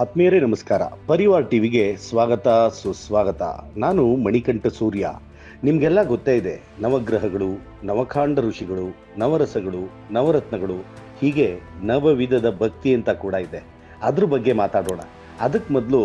ಆತ್ಮೀಯರೇ, ನಮಸ್ಕಾರ. ಪರಿವಾರ್ ಟಿವಿಗೆ ಸ್ವಾಗತ, ಸುಸ್ವಾಗತ. ನಾನು ಮಣಿಕಂಠ ಸೂರ್ಯ. ನಿಮಗೆಲ್ಲ ಗೊತ್ತೇ ಇದೆ, ನವಗ್ರಹಗಳು ನವಖಾಂಡ ಋಷಿಗಳು, ನವರಸಗಳು, ನವರತ್ನಗಳು, ಹೀಗೆ ನವವಿಧದ ಭಕ್ತಿ ಅಂತ ಕೂಡ ಇದೆ. ಅದ್ರ ಬಗ್ಗೆ ಮಾತಾಡೋಣ. ಅದಕ್ಕೆ ಮೊದಲು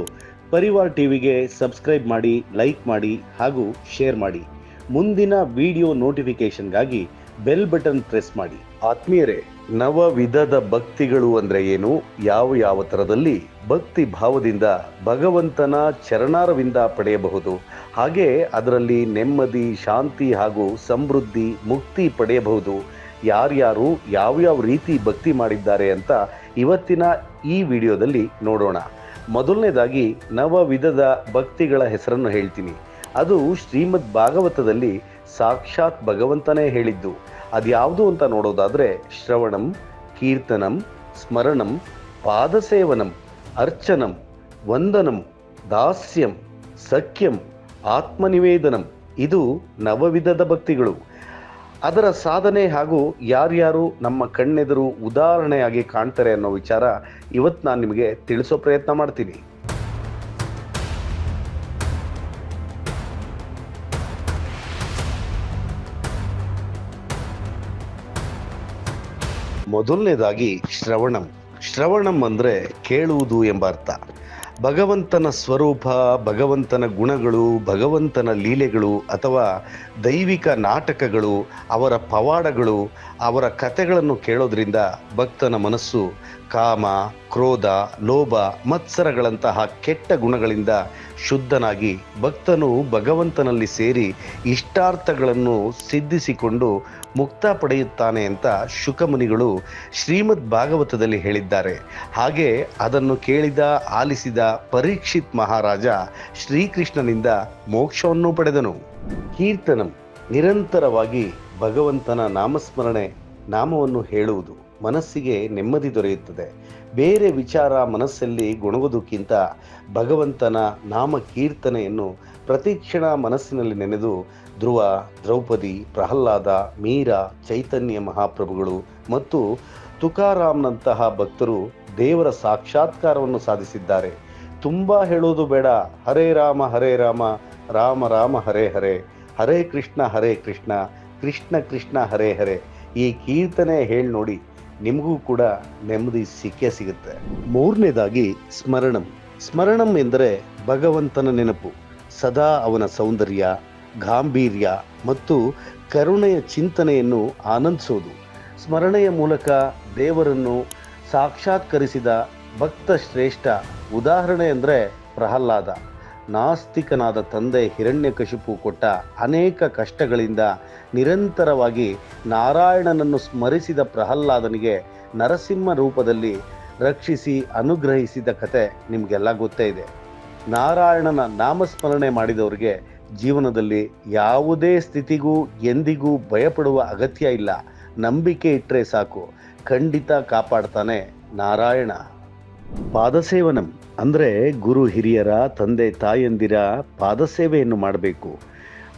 ಪರಿವಾರ್ ಟಿವಿಗೆ ಸಬ್ಸ್ಕ್ರೈಬ್ ಮಾಡಿ, ಲೈಕ್ ಮಾಡಿ, ಹಾಗೂ ಶೇರ್ ಮಾಡಿ. ಮುಂದಿನ ವಿಡಿಯೋ ನೋಟಿಫಿಕೇಷನ್ಗಾಗಿ ಬೆಲ್ ಬಟನ್ ಪ್ರೆಸ್ ಮಾಡಿ. ಆತ್ಮೀಯರೇ ನವ ವಿಧದ ಭಕ್ತಿಗಳು ಅಂದ್ರೆ ಏನು? ಯಾವ ಯಾವ ತರದಲ್ಲಿ ಭಕ್ತಿ ಭಾವದಿಂದ ಭಗವಂತನ ಚರಣಾರವಿಂದ ಪಡೆಯಬಹುದು? ಹಾಗೆ ಅದರಲ್ಲಿ ನೆಮ್ಮದಿ, ಶಾಂತಿ ಹಾಗೂ ಸಮೃದ್ಧಿ, ಮುಕ್ತಿ ಪಡೆಯಬಹುದು. ಯಾರ್ಯಾರು ಯಾವ್ಯಾವ ರೀತಿ ಭಕ್ತಿ ಮಾಡಿದ್ದಾರೆ ಅಂತ ಇವತ್ತಿನ ಈ ವಿಡಿಯೋದಲ್ಲಿ ನೋಡೋಣ. ಮೊದಲನೇದಾಗಿ ನವ ವಿಧದ ಭಕ್ತಿಗಳ ಹೆಸರನ್ನು ಹೇಳ್ತೀನಿ. ಅದು ಶ್ರೀಮದ್ ಭಾಗವತದಲ್ಲಿ ಸಾಕ್ಷಾತ್ ಭಗವಂತನೇ ಹೇಳಿದ್ದು. ಅದ್ಯಾವುದು ಅಂತ ನೋಡೋದಾದ್ರೆ ಶ್ರವಣಂ, ಕೀರ್ತನಂ, ಸ್ಮರಣಂ, ಪಾದಸೇವನಂ, ಅರ್ಚನಂ, ವಂದನಂ, ದಾಸ್ಯಂ, ಸಖ್ಯಂ, ಆತ್ಮನಿವೇದನಂ. ಇದು ನವವಿಧದ ಭಕ್ತಿಗಳು. ಅದರ ಸಾಧನೆ ಹಾಗೂ ಯಾರ್ಯಾರು ನಮ್ಮ ಕಣ್ಣೆದುರು ಉದಾಹರಣೆಯಾಗಿ ಕಾಣ್ತಾರೆ ಅನ್ನೋ ವಿಚಾರ ಇವತ್ತು ನಾನು ನಿಮಗೆ ತಿಳಿಸೋ ಪ್ರಯತ್ನ ಮಾಡ್ತೀನಿ. ಮೊದಲನೇದಾಗಿ ಶ್ರವಣಂ. ಶ್ರವಣಂ ಅಂದರೆ ಕೇಳುವುದು ಎಂಬ ಅರ್ಥ. ಭಗವಂತನ ಸ್ವರೂಪ, ಭಗವಂತನ ಗುಣಗಳು, ಭಗವಂತನ ಲೀಲೆಗಳು ಅಥವಾ ದೈವಿಕ ನಾಟಕಗಳು, ಅವರ ಪವಾಡಗಳು, ಅವರ ಕಥೆಗಳನ್ನು ಕೇಳೋದ್ರಿಂದ ಭಕ್ತನ ಮನಸ್ಸು ಕಾಮ ಕ್ರೋಧ, ಲೋಭ, ಮತ್ಸರಗಳಂತಹ ಕೆಟ್ಟ ಗುಣಗಳಿಂದ ಶುದ್ಧನಾಗಿ ಭಕ್ತನು ಭಗವಂತನಲ್ಲಿ ಸೇರಿ ಇಷ್ಟಾರ್ಥಗಳನ್ನು ಸಿದ್ಧಿಸಿಕೊಂಡು ಮುಕ್ತ ಪಡೆಯುತ್ತಾನೆ ಅಂತ ಶುಕಮುನಿಗಳು ಶ್ರೀಮದ್ ಭಾಗವತದಲ್ಲಿ ಹೇಳಿದ್ದಾರೆ. ಹಾಗೆ ಅದನ್ನು ಕೇಳಿದ, ಆಲಿಸಿದ ಪರೀಕ್ಷಿತ್ ಮಹಾರಾಜ ಶ್ರೀಕೃಷ್ಣನಿಂದ ಮೋಕ್ಷವನ್ನು ಪಡೆದನು. ಕೀರ್ತನಂ ನಿರಂತರವಾಗಿ ಭಗವಂತನ ನಾಮಸ್ಮರಣೆ ನಾಮವನ್ನು ಹೇಳುವುದು. ಮನಸ್ಸಿಗೆ ನೆಮ್ಮದಿ ದೊರೆಯುತ್ತದೆ. ಬೇರೆ ವಿಚಾರ ಮನಸ್ಸಲ್ಲಿ ಗುಣಗುವುದಕ್ಕಿಂತ ಭಗವಂತನ ನಾಮ ಕೀರ್ತನೆಯನ್ನು ಪ್ರತಿಕ್ಷಣ ಮನಸ್ಸಿನಲ್ಲಿ ನೆನೆದು ಧ್ರುವ, ದ್ರೌಪದಿ, ಪ್ರಹ್ಲಾದ, ಮೀರ, ಚೈತನ್ಯ ಮಹಾಪ್ರಭುಗಳು ಮತ್ತು ತುಕಾರಾಮ್ನಂತಹ ಭಕ್ತರು ದೇವರ ಸಾಕ್ಷಾತ್ಕಾರವನ್ನು ಸಾಧಿಸಿದ್ದಾರೆ. ತುಂಬ ಹೇಳೋದು ಬೇಡ. ಹರೇ ರಾಮ ಹರೇ ರಾಮ ರಾಮ ರಾಮ, ಹರೇ ಹರೇ ಹರೇ ಕೃಷ್ಣ ಹರೇ ಕೃಷ್ಣ ಕೃಷ್ಣ ಕೃಷ್ಣ, ಹರೇ ಹರೇ. ಈ ಕೀರ್ತನೆ ಹೇಳಿ ನೋಡಿ. ನಿಮಗೂ ಕೂಡ ನೆಮ್ಮದಿ ಸಿಕ್ಕೇ ಸಿಗುತ್ತೆ. ಮೂರನೇದಾಗಿ ಸ್ಮರಣಂ. ಸ್ಮರಣಂ ಎಂದರೆ ಭಗವಂತನ ನೆನಪು. ಸದಾ ಅವನ ಸೌಂದರ್ಯ, ಗಾಂಭೀರ್ಯ ಮತ್ತು ಕರುಣೆಯ ಚಿಂತನೆಯನ್ನು ಆನಂದಿಸೋದು. ಸ್ಮರಣೆಯ ಮೂಲಕ ದೇವರನ್ನು ಸಾಕ್ಷಾತ್ಕರಿಸಿದ ಭಕ್ತ ಶ್ರೇಷ್ಠ ಉದಾಹರಣೆ ಅಂದರೆ ಪ್ರಹ್ಲಾದ. ನಾಸ್ತಿಕನಾದ ತಂದೆ ಹಿರಣ್ಯಕಶಿಪು ಕೊಟ್ಟ ಅನೇಕ ಕಷ್ಟಗಳಿಂದ ನಿರಂತರವಾಗಿ ನಾರಾಯಣನನ್ನು ಸ್ಮರಿಸಿದ ಪ್ರಹ್ಲಾದನಿಗೆ ನರಸಿಂಹ ರೂಪದಲ್ಲಿ ರಕ್ಷಿಸಿ ಅನುಗ್ರಹಿಸಿದ ಕತೆ ನಿಮಗೆಲ್ಲ ಗೊತ್ತೇ ಇದೆ. ನಾರಾಯಣನ ನಾಮಸ್ಮರಣೆ ಮಾಡಿದವರಿಗೆ ಜೀವನದಲ್ಲಿ ಯಾವುದೇ ಸ್ಥಿತಿಗೂ ಎಂದಿಗೂ ಭಯಪಡುವ ಅಗತ್ಯ ಇಲ್ಲ. ನಂಬಿಕೆ ಇಟ್ಟರೆ ಸಾಕು. ಖಂಡಿತ ಕಾಪಾಡ್ತಾನೆ ನಾರಾಯಣ. ಪಾದಸೇವನಂ ಅಂದರೆ ಗುರು ಹಿರಿಯರ, ತಂದೆ, ತಾಯಂದಿರ ಪಾದಸೇವೆಯನ್ನು ಮಾಡಬೇಕು.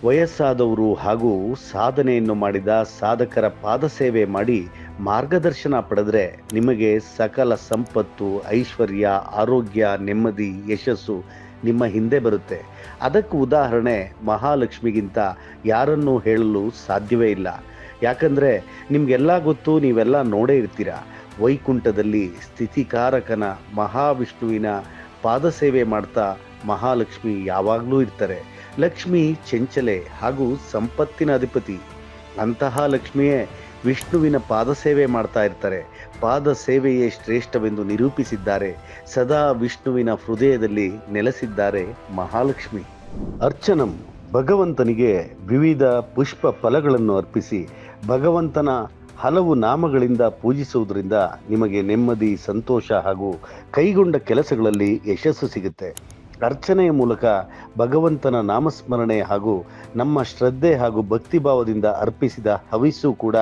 ವಯಸ್ಸಾದವರು ಹಾಗೂ ಸಾಧನೆಯನ್ನು ಮಾಡಿದ ಸಾಧಕರ ಪಾದಸೇವೆ ಮಾಡಿ ಮಾರ್ಗದರ್ಶನ ಪಡೆದರೆ ನಿಮಗೆ ಸಕಲ ಸಂಪತ್ತು, ಐಶ್ವರ್ಯ, ಆರೋಗ್ಯ, ನೆಮ್ಮದಿ, ಯಶಸ್ಸು ನಿಮ್ಮ ಹಿಂದೆ ಬರುತ್ತೆ. ಅದಕ್ಕೆ ಉದಾಹರಣೆ ಮಹಾಲಕ್ಷ್ಮಿಗಿಂತ ಯಾರನ್ನೂ ಹೇಳಲು ಸಾಧ್ಯವೇ ಇಲ್ಲ. ಯಾಕಂದರೆ ನಿಮಗೆಲ್ಲ ಗೊತ್ತು, ನೀವೆಲ್ಲ ನೋಡೇ ಇರ್ತೀರ. ವೈಕುಂಠದಲ್ಲಿ ಸ್ಥಿತಿಕಾರಕನ ಮಹಾವಿಷ್ಣುವಿನ ಪಾದಸೇವೆ ಮಾಡ್ತಾ ಮಹಾಲಕ್ಷ್ಮಿ ಯಾವಾಗಲೂ ಇರ್ತಾರೆ. ಲಕ್ಷ್ಮಿ ಚಂಚಲೆ ಹಾಗೂ ಸಂಪತ್ತಿನ ಅಧಿಪತಿ. ಅಂತಹ ಲಕ್ಷ್ಮಿಯೇ ವಿಷ್ಣುವಿನ ಪಾದಸೇವೆ ಮಾಡ್ತಾ ಇರ್ತಾರೆ. ಪಾದ ಸೇವೆಯೇ ಶ್ರೇಷ್ಠವೆಂದು ನಿರೂಪಿಸಿದ್ದಾರೆ. ಸದಾ ವಿಷ್ಣುವಿನ ಹೃದಯದಲ್ಲಿ ನೆಲೆಸಿದ್ದಾರೆ ಮಹಾಲಕ್ಷ್ಮಿ. ಅರ್ಚನಂ ಭಗವಂತನಿಗೆ ವಿವಿಧ ಪುಷ್ಪ ಫಲಗಳನ್ನು ಅರ್ಪಿಸಿ ಭಗವಂತನ ಹಲವು ನಾಮಗಳಿಂದ ಪೂಜಿಸುವುದರಿಂದ ನಿಮಗೆ ನೆಮ್ಮದಿ ಸಂತೋಷ ಹಾಗೂ ಕೈಗೊಂಡ ಕೆಲಸಗಳಲ್ಲಿ ಯಶಸ್ಸು ಸಿಗುತ್ತೆ. ಅರ್ಚನೆಯ ಮೂಲಕ ಭಗವಂತನ ನಾಮಸ್ಮರಣೆ ಹಾಗೂ ನಮ್ಮ ಶ್ರದ್ಧೆ ಹಾಗೂ ಭಕ್ತಿಭಾವದಿಂದ ಅರ್ಪಿಸಿದ ಹವಿಸ್ಸು ಕೂಡ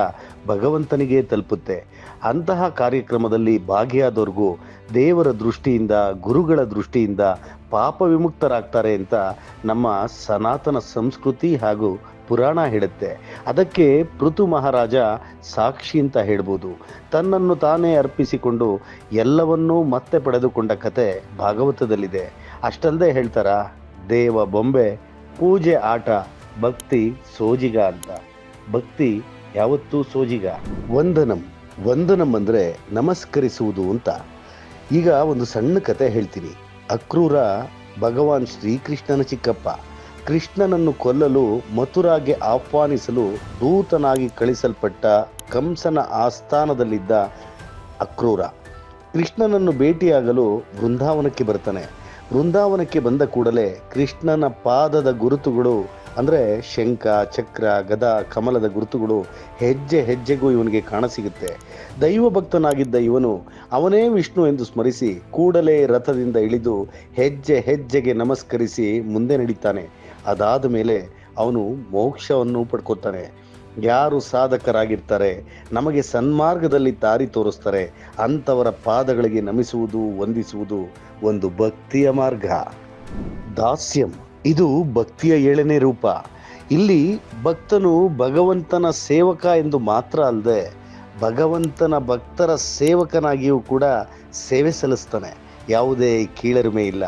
ಭಗವಂತನಿಗೆ ತಲುಪುತ್ತೆ. ಅಂತಹ ಕಾರ್ಯಕ್ರಮದಲ್ಲಿ ಭಾಗಿಯಾದವ್ರಿಗೂ ದೇವರ ದೃಷ್ಟಿಯಿಂದ, ಗುರುಗಳ ದೃಷ್ಟಿಯಿಂದ ಪಾಪ ವಿಮುಕ್ತರಾಗ್ತಾರೆ ಅಂತ ನಮ್ಮ ಸನಾತನ ಸಂಸ್ಕೃತಿ ಹಾಗೂ ಪುರಾಣ ಹೇಳುತ್ತೆ. ಅದಕ್ಕೆ ಪೃಥು ಮಹಾರಾಜ ಸಾಕ್ಷಿ ಅಂತ ಹೇಳ್ಬೋದು. ತನ್ನನ್ನು ತಾನೇ ಅರ್ಪಿಸಿಕೊಂಡು ಎಲ್ಲವನ್ನೂ ಮತ್ತೆ ಪಡೆದುಕೊಂಡ ಕತೆ ಭಾಗವತದಲ್ಲಿದೆ. ಅಷ್ಟಲ್ಲದೆ ಹೇಳ್ತಾರ, ದೇವ ಬೊಂಬೆ, ಪೂಜೆ ಆಟ, ಭಕ್ತಿ ಸೋಜಿಗ ಅಂತ. ಭಕ್ತಿ ಯಾವತ್ತೂ ಸೋಜಿಗ. ವಂದನಂ ವಂದನಂ ಅಂದರೆ ನಮಸ್ಕರಿಸುವುದು ಅಂತ. ಈಗ ಒಂದು ಸಣ್ಣ ಕತೆ ಹೇಳ್ತೀನಿ. ಅಕ್ರೂರ ಭಗವಾನ್ ಶ್ರೀಕೃಷ್ಣನ ಚಿಕ್ಕಪ್ಪ, ಕೃಷ್ಣನನ್ನು ಕೊಲ್ಲಲು, ಮಥುರಾಗೆ ಆಹ್ವಾನಿಸಲು ದೂತನಾಗಿ ಕಳಿಸಲ್ಪಟ್ಟ ಕಂಸನ ಆಸ್ಥಾನದಲ್ಲಿದ್ದ ಅಕ್ರೂರ. ಕೃಷ್ಣನನ್ನು ಭೇಟಿಯಾಗಲು ಬೃಂದಾವನಕ್ಕೆ ಬರ್ತಾನೆ. ಬೃಂದಾವನಕ್ಕೆ ಬಂದ ಕೂಡಲೇ ಕೃಷ್ಣನ ಪಾದದ ಗುರುತುಗಳು, ಅಂದರೆ ಶಂಖ, ಚಕ್ರ, ಗದ, ಕಮಲದ ಗುರುತುಗಳು ಹೆಜ್ಜೆ ಹೆಜ್ಜೆಗೂ ಇವನಿಗೆ ಕಾಣಸಿಗುತ್ತೆ. ದೈವ ಭಕ್ತನಾಗಿದ್ದ ಇವನು ಅವನೇ ವಿಷ್ಣು ಎಂದು ಸ್ಮರಿಸಿ ಕೂಡಲೇ ರಥದಿಂದ ಇಳಿದು ಹೆಜ್ಜೆ ಹೆಜ್ಜೆಗೆ ನಮಸ್ಕರಿಸಿ ಮುಂದೆ ನಡೀತಾನೆ. ಅದಾದ ಮೇಲೆ ಅವನು ಮೋಕ್ಷವನ್ನು ಪಡ್ಕೊತಾನೆ. ಯಾರು ಸಾಧಕರಾಗಿರ್ತಾರೆ, ನಮಗೆ ಸನ್ಮಾರ್ಗದಲ್ಲಿ ದಾರಿ ತೋರಿಸ್ತಾರೆ, ಅಂಥವರ ಪಾದಗಳಿಗೆ ನಮಿಸುವುದು, ವಂದಿಸುವುದು ಒಂದು ಭಕ್ತಿಯ ಮಾರ್ಗ. ದಾಸ್ಯಂ, ಇದು ಭಕ್ತಿಯ ಏಳನೇ ರೂಪ. ಇಲ್ಲಿ ಭಕ್ತನು ಭಗವಂತನ ಸೇವಕ ಎಂದು ಮಾತ್ರ ಅಲ್ಲದೆ, ಭಗವಂತನ ಭಕ್ತರ ಸೇವಕನಾಗಿಯೂ ಕೂಡ ಸೇವೆ ಸಲ್ಲಿಸ್ತಾನೆ. ಯಾವುದೇ ಕೀಳರಿಮೆ ಇಲ್ಲ.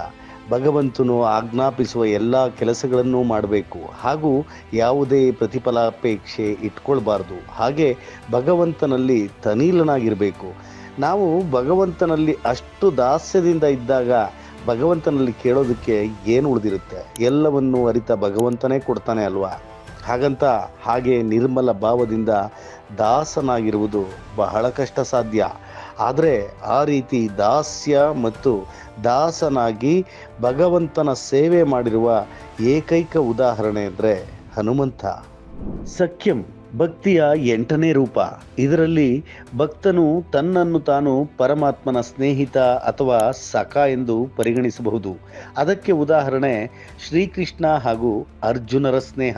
ಭಗವಂತನು ಆಜ್ಞಾಪಿಸುವ ಎಲ್ಲ ಕೆಲಸಗಳನ್ನು ಮಾಡಬೇಕು. ಹಾಗೂ ಯಾವುದೇ ಪ್ರತಿಫಲಾಪೇಕ್ಷೆ ಇಟ್ಕೊಳ್ಬಾರ್ದು. ಹಾಗೆ ಭಗವಂತನಲ್ಲಿ ತನೀಲನಾಗಿರಬೇಕು. ನಾವು ಭಗವಂತನಲ್ಲಿ ಅಷ್ಟು ದಾಸ್ಯದಿಂದ ಇದ್ದಾಗ ಭಗವಂತನಲ್ಲಿ ಕೇಳೋದಕ್ಕೆ ಏನು ಉಳಿದಿರುತ್ತೆ? ಎಲ್ಲವನ್ನು ಅರಿತ ಭಗವಂತನೇ ಕೊಡ್ತಾನೆ ಅಲ್ವಾ? ಹಾಗಂತ ಹಾಗೆ ನಿರ್ಮಲ ಭಾವದಿಂದ ದಾಸನಾಗಿರುವುದು ಬಹಳ ಕಷ್ಟ ಸಾಧ್ಯ ಆದರೆ ಆ ರೀತಿ ದಾಸ್ಯ ಮತ್ತು ದಾಸನಾಗಿ ಭಗವಂತನ ಸೇವೆ ಮಾಡಿರುವ ಏಕೈಕ ಉದಾಹರಣೆ ಅಂದರೆ ಹನುಮಂತ. ಸಖ್ಯಂ ಭಕ್ತಿಯ ಎಂಟನೇ ರೂಪ. ಇದರಲ್ಲಿ ಭಕ್ತನು ತನ್ನನ್ನು ತಾನು ಪರಮಾತ್ಮನ ಸ್ನೇಹಿತ ಅಥವಾ ಸಖ ಎಂದು ಪರಿಗಣಿಸಬಹುದು. ಅದಕ್ಕೆ ಉದಾಹರಣೆ ಶ್ರೀಕೃಷ್ಣ ಹಾಗೂ ಅರ್ಜುನರ ಸ್ನೇಹ.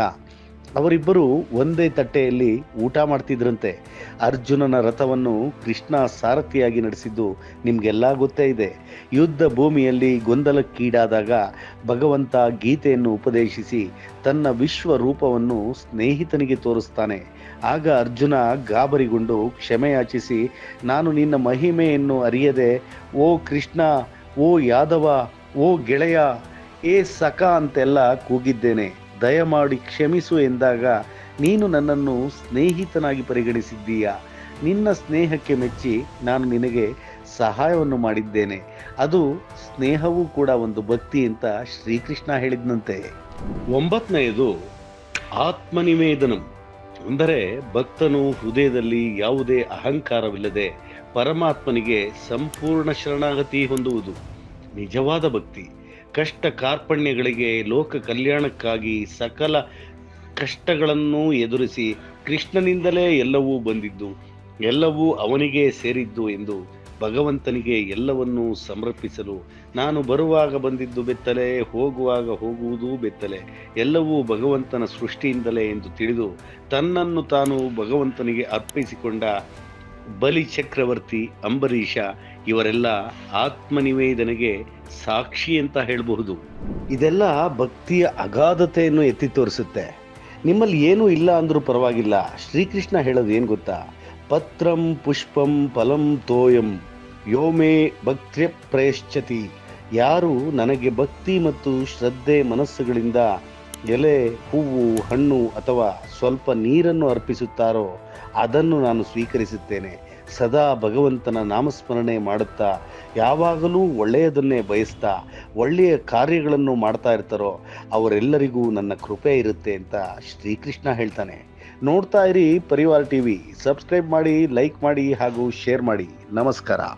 ಅವರಿಬ್ಬರು ಒಂದೇ ತಟ್ಟೆಯಲ್ಲಿ ಊಟ ಮಾಡ್ತಿದ್ರಂತೆ. ಅರ್ಜುನನ ರಥವನ್ನು ಕೃಷ್ಣ ಸಾರಥಿಯಾಗಿ ನಡೆಸಿದ್ದು ನಿಮಗೆಲ್ಲ ಗೊತ್ತೇ ಇದೆ. ಯುದ್ಧ ಭೂಮಿಯಲ್ಲಿ ಗೊಂದಲಕ್ಕೀಡಾದಾಗ ಭಗವಂತ ಗೀತೆಯನ್ನು ಉಪದೇಶಿಸಿ ತನ್ನ ವಿಶ್ವ ರೂಪವನ್ನು ಸ್ನೇಹಿತನಿಗೆ ತೋರಿಸ್ತಾನೆ. ಆಗ ಅರ್ಜುನ ಗಾಬರಿಗೊಂಡು ಕ್ಷಮೆಯಾಚಿಸಿ ನಾನು ನಿನ್ನ ಮಹಿಮೆಯನ್ನು ಅರಿಯದೆ, ಓ ಕೃಷ್ಣ, ಓ ಯಾದವ, ಓ ಗೆಳೆಯ, ಏ ಸಖ ಅಂತೆಲ್ಲ ಕೂಗಿದ್ದೇನೆ. ದಯಮಾಡಿ ಕ್ಷಮಿಸು ಎಂದಾಗ ನೀನು ನನ್ನನ್ನು ಸ್ನೇಹಿತನಾಗಿ ಪರಿಗಣಿಸಿದ್ದೀಯಾ? ನಿನ್ನ ಸ್ನೇಹಕ್ಕೆ ಮೆಚ್ಚಿ ನಾನು ನಿನಗೆ ಸಹಾಯವನ್ನು ಮಾಡಿದ್ದೇನೆ. ಅದು ಸ್ನೇಹವೂ ಕೂಡ ಒಂದು ಭಕ್ತಿ ಅಂತ ಶ್ರೀಕೃಷ್ಣ ಹೇಳಿದ್ನಂತೆ. ಒಂಬತ್ತನೆಯದು ಆತ್ಮನಿವೇದನಂ. ಅಂದರೆ ಭಕ್ತನು ಹೃದಯದಲ್ಲಿ ಯಾವುದೇ ಅಹಂಕಾರವಿಲ್ಲದೆ ಪರಮಾತ್ಮನಿಗೆ ಸಂಪೂರ್ಣ ಶರಣಾಗತಿ ಹೊಂದುವುದು. ನಿಜವಾದ ಭಕ್ತಿ. ಕಷ್ಟ ಕಾರ್ಪಣ್ಯಗಳಿಗೆ ಲೋಕ ಕಲ್ಯಾಣಕ್ಕಾಗಿ ಸಕಲ ಕಷ್ಟಗಳನ್ನು ಎದುರಿಸಿ ಕೃಷ್ಣನಿಂದಲೇ ಎಲ್ಲವೂ ಬಂದಿದ್ದು, ಎಲ್ಲವೂ ಅವನಿಗೆ ಸೇರಿದ್ದು ಎಂದು ಭಗವಂತನಿಗೆ ಎಲ್ಲವನ್ನೂ ಸಮರ್ಪಿಸಲು ನಾನು ಬರುವಾಗ ಬಂದಿದ್ದು ಬೆತ್ತಲೆ, ಹೋಗುವಾಗ ಹೋಗುವುದೂ ಬೆತ್ತಲೆ, ಎಲ್ಲವೂ ಭಗವಂತನ ಸೃಷ್ಟಿಯಿಂದಲೇ ಎಂದು ತಿಳಿದು ತನ್ನನ್ನು ತಾನು ಭಗವಂತನಿಗೆ ಅರ್ಪಿಸಿಕೊಂಡ ಬಲಿ ಚಕ್ರವರ್ತಿ ಅಂಬರೀಷ ಇವರೆಲ್ಲ ಆತ್ಮನಿವೇದನೆಗೆ ಸಾಕ್ಷಿ ಅಂತ ಹೇಳಬಹುದು. ಇದೆಲ್ಲ ಭಕ್ತಿಯ ಅಗಾಧತೆಯನ್ನು ಎತ್ತಿ ತೋರಿಸುತ್ತೆ. ನಿಮ್ಮಲ್ಲಿ ಏನೂ ಇಲ್ಲ ಅಂದರೂ ಪರವಾಗಿಲ್ಲ. ಶ್ರೀಕೃಷ್ಣ ಹೇಳೋದು ಏನು ಗೊತ್ತಾ? ಪತ್ರಂ ಪುಷ್ಪಂ ಫಲಂ ತೋಯಂ ಯೋಮೇ ಭಕ್ತ್ಯ ಪ್ರಯಶ್ಚತಿ ಯಾರು ನನಗೆ ಭಕ್ತಿ ಮತ್ತು ಶ್ರದ್ಧೆ ಮನಸ್ಸುಗಳಿಂದ ಎಲೆ, ಹೂವು, ಹಣ್ಣು ಅಥವಾ ಸ್ವಲ್ಪ ನೀರನ್ನು ಅರ್ಪಿಸುತ್ತಾರೋ ಅದನ್ನು ನಾನು ಸ್ವೀಕರಿಸುತ್ತೇನೆ. ಸದಾ ಭಗವಂತನ ನಾಮಸ್ಮರಣೆ ಮಾಡುತ್ತಾ, ಯಾವಾಗಲೂ ಒಳ್ಳೆಯದನ್ನೇ ಬಯಸ್ತಾ, ಒಳ್ಳೆಯ ಕಾರ್ಯಗಳನ್ನು ಮಾಡ್ತಾ ಇರ್ತಾರೋ, ಅವರೆಲ್ಲರಿಗೂ ನನ್ನ ಕೃಪೆ ಇರುತ್ತೆ ಅಂತ ಶ್ರೀಕೃಷ್ಣ ಹೇಳ್ತಾನೆ. ನೋಡ್ತಾ ಇರಿ ಪರಿವಾರ ಟಿವಿ. ಸಬ್ಸ್ಕ್ರೈಬ್ ಮಾಡಿ, ಲೈಕ್ ಮಾಡಿ ಹಾಗೂ ಶೇರ್ ಮಾಡಿ. ನಮಸ್ಕಾರ.